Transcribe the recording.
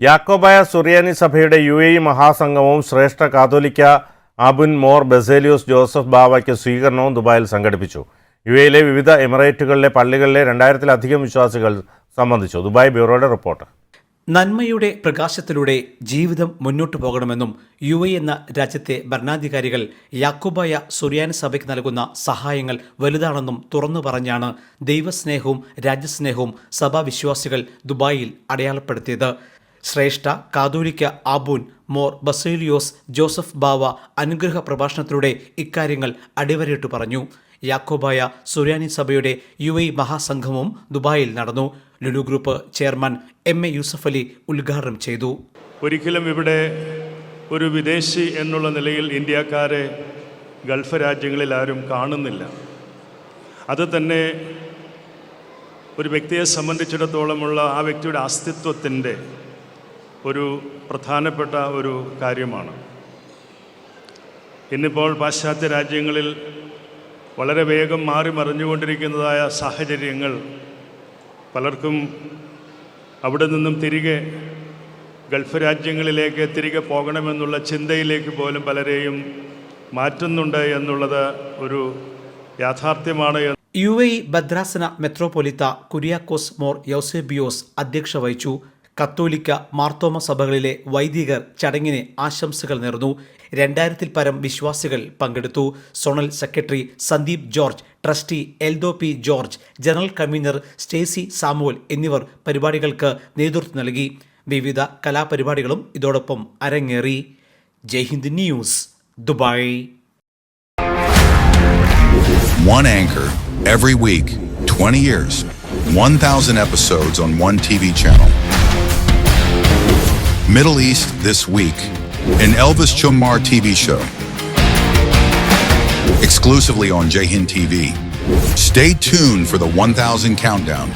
യാക്കോബായ സുറിയാനി സഭയുടെ U A E മഹാസംഗമവും ശ്രേഷ്ഠ കാതോലിക്ക അബുൻ മോർ ബെസേലിയോസ് ജോസഫ് ബാവയ്ക്ക് സ്വീകരണവും ദുബായിൽ സംഘടിപ്പിച്ചു. യു എയിലെ വിവിധ എമിറേറ്റുകളിലെ പള്ളികളിലെ രണ്ടായിരത്തിലധികം വിശ്വാസികൾ സംബന്ധിച്ചു. ദുബായ് ബ്യൂറോയുടെ റിപ്പോർട്ട്. നന്മയുടെ പ്രകാശത്തിലൂടെ ജീവിതം മുന്നോട്ടു പോകണമെന്നും യു എ എന്ന രാജ്യത്തെ ഭരണാധികാരികൾ യാക്കോബായ സുറിയാനി സഭയ്ക്ക് നൽകുന്ന സഹായങ്ങൾ വലുതാണെന്നും തുറന്നു പറഞ്ഞാണ് ദൈവസ്നേഹവും രാജ്യസ്നേഹവും സഭാവിശ്വാസികൾ ദുബായിൽ അടയാളപ്പെടുത്തിയത്. ശ്രേഷ്ഠ കാതോലിക്ക ആബൂൻ മോർ ബസേലിയോസ് ജോസഫ് ബാവ അനുഗ്രഹ പ്രഭാഷണത്തിലൂടെ ഇക്കാര്യങ്ങൾ അടിവരയിട്ടു പറഞ്ഞു. യാക്കോബായ സുറിയാനി സഭയുടെ യു എ മഹാസംഘവും ദുബായിൽ നടന്നു. Lulu group chairman M A Yusuf Ali ഉദ്ഘാടനം ചെയ്തു. ഒരിക്കലും ഇവിടെ ഒരു വിദേശി എന്നുള്ള നിലയിൽ ഇന്ത്യക്കാരെ ഗൾഫ് രാജ്യങ്ങളിൽ ആരും കാണുന്നില്ല. അത് തന്നെ ഒരു വ്യക്തിയെ സംബന്ധിച്ചിടത്തോളമുള്ള ആ വ്യക്തിയുടെ അസ്തിത്വത്തിന്റെ ഒരു പ്രധാനപ്പെട്ട ഒരു കാര്യമാണ്. ഇന്നിപ്പോൾ പാശ്ചാത്യ രാജ്യങ്ങളിൽ വളരെ വേഗം മാറി മറിഞ്ഞുകൊണ്ടിരിക്കുന്നതായ സാഹചര്യങ്ങൾ പലർക്കും അവിടെ നിന്നും തിരികെ ഗൾഫ് രാജ്യങ്ങളിലേക്ക് തിരികെ പോകണമെന്നുള്ള ചിന്തയിലേക്ക് പോലും പലരെയും മാറ്റുന്നുണ്ട് എന്നുള്ളത് ഒരു യാഥാർത്ഥ്യമാണ് യു എ ഭദ്രാസന മെത്രോപൊലിത്ത കുര്യാക്കോസ് മോർ യോസെബിയോസ് അധ്യക്ഷ വഹിച്ചു കത്തോലിക്ക മാർത്തോമ സഭകളിലെ വൈദികർ ചടങ്ങിന് ആശംസകൾ നേർന്നു. രണ്ടായിരത്തിൽ പരം വിശ്വാസികൾ പങ്കെടുത്തു. Zonal secretary Sandeep George trustee Eldho P George general convener Stacy Samuel എന്നിവർ പരിപാടികൾക്ക് നേതൃത്വം നൽകി. വിവിധ കലാപരിപാടികളും ഇതോടൊപ്പം അരങ്ങേറി. Jaihind news Dubai. One anchor every week, 20 years, 1,000 episodes on one TV channel. Middle East This Week, an Elvis Chumar TV show. Exclusively on Jahin TV. Stay tuned for the 1,000 countdown.